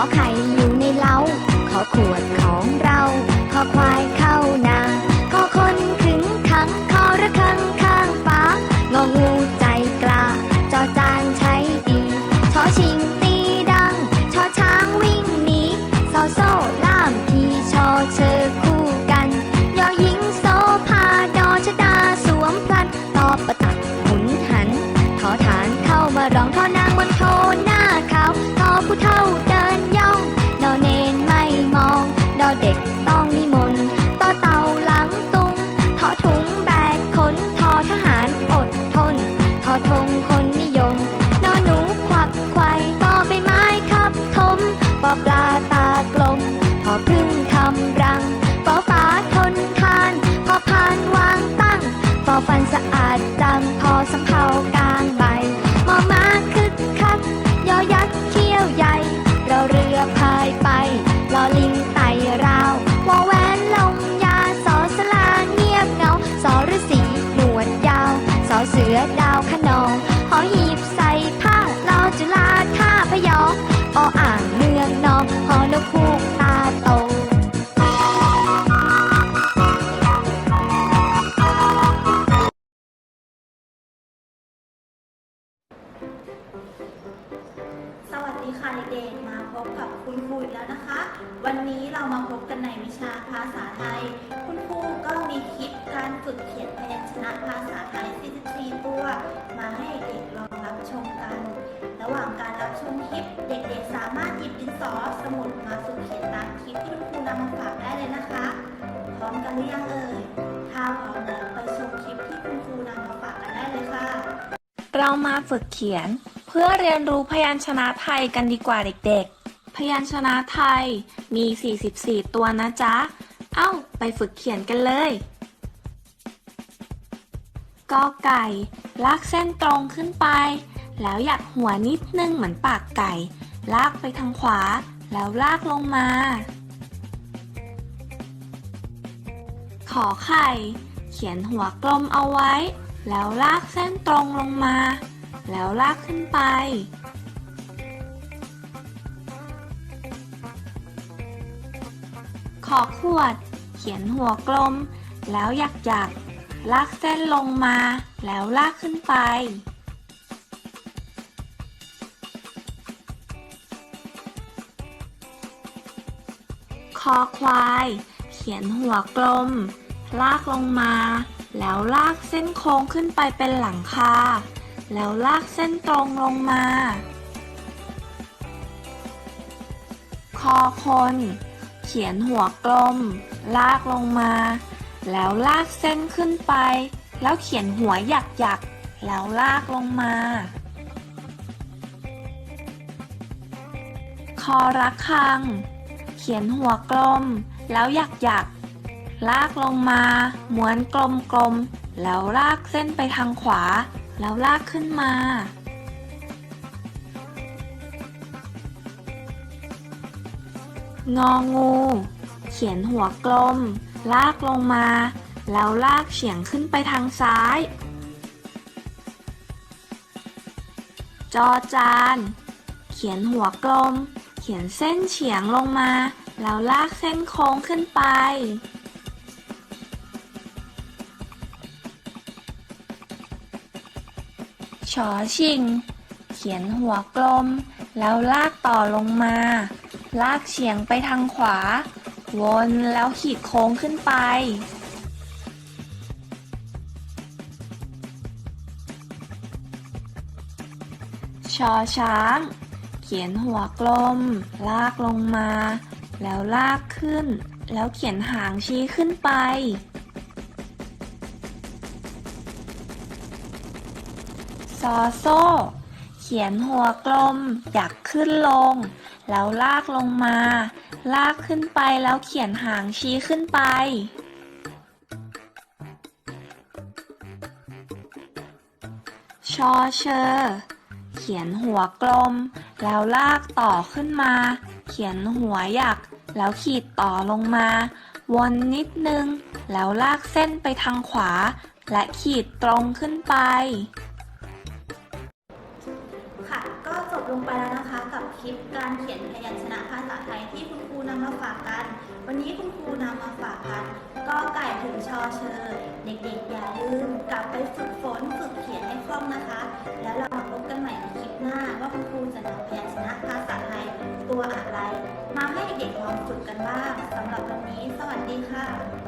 อไข่อยู่ในเล้า ขอขวดของเรา ขอควายเข้านาขอคนขึงขังขอระฆังข้างฟ้างองูใจกล้าจอจานใช้ดีชอชิงตีดังชอช้างวิ่งหนีซอโซ่ล่ามทีชอเชอคู่ ส มาพบกับคุณครูอีกแล้วนะคะ วันนี้เรามาพบกันในวิชาภาษาไทย คุณครูก็มีคลิปการฝึกเขียนพยัญชนะภาษาไทย 44 ตัว มาให้เด็กลองรับชมกัน ระหว่างการรับชมคลิป เด็กๆ สามารถหยิบดินสอสมุดมาฝึกเขียนตามคลิปที่คุณครูนำมาฝากได้เลยนะคะ พร้อมกันหรือยังเอ่ยถ้าพร้อมแล้วไปชมคลิปที่คุณครูนำมาฝากกันได้เลยค่ะ เรามาฝึกเขียน เพื่อเรียนรู้พยัญชนะไทยกันดีกว่าเด็กๆ พยัญชนะไทยมี 44 ตัวนะจ๊ะ เอ้า ไปฝึกเขียนกันเลยกอไก่ ลากเส้นตรงขึ้นไป แล้วหยักหัวนิดนึงเหมือนปากไก่ ลากไปทางขวา แล้วลากลงมา ขอไข่ เขียนหัวกลมเอาไว้ แล้วลากเส้นตรงลงมา แล้วลากขึ้นไป ขอขวด เขียนหัวกลม แล้วหยักหยักลากเส้นลงมา แล้วลากขึ้นไป คอควาย เขียนหัวกลม ลากลงมา แล้วลากเส้นโค้งขึ้นไปเป็นหลังคา แล้วลากเส้นตรงลงมา คอคน เขียนหัวกลม ลากลงมา แล้วลากเส้นขึ้นไป แล้วเขียนหัวหยักหยักแล้วลากลงมา คอระคัง เขียนหัวกลม แล้วหยักหยักลากลงมา ม้วนกลมกลมๆแล้วลากเส้นไปทางขวา แล้วลากขึ้นมา งองู เขียนหัวกลม ลากลงมา แล้วลากเฉียงขึ้นไปทางซ้าย จอจาน เขียนหัวกลม เขียนเส้นเฉียงลงมา แล้วลากเส้นโค้งขึ้นไป ชอชิง เขียนหัวกลม แล้วลากต่อลงมา ลากเฉียงไปทางขวา วนแล้วขีดโค้งขึ้นไป ชอช้าง เขียนหัวกลม ลากลงมา แล้วลากขึ้น แล้วเขียนหางชี้ขึ้นไป ซอโซ่ เขียนหัวกลม อยากขึ้นลง แล้วลากลงมา ลากขึ้นไปแล้วเขียนหางชี้ขึ้นไป ชอเชอ เขียนหัวกลม แล้วลากต่อขึ้นมา เขียนหัวหยัก แล้วขีดต่อลงมา วนนิดนึง แล้วลากเส้นไปทางขวา และขีดตรงขึ้นไป ลงไปแล้วนะคะ กับคลิปการเขียนพยัญชนะภาษาไทยที่คุณครูนำมาฝากกัน วันนี้คุณครูนำมาฝากกันก็ไก่ถึงชอเชอเด็กๆ อย่าลืมกลับไปฝึกฝนฝึกเขียนให้คล่องนะคะ แล้วเรามาพบกันใหม่ในคลิปหน้า ว่าคุณครูจะนำพยัญชนะภาษาไทยตัวอะไร มาให้เด็กๆลองฝึกกันบ้างสำหรับวันนี้ สวัสดีค่ะ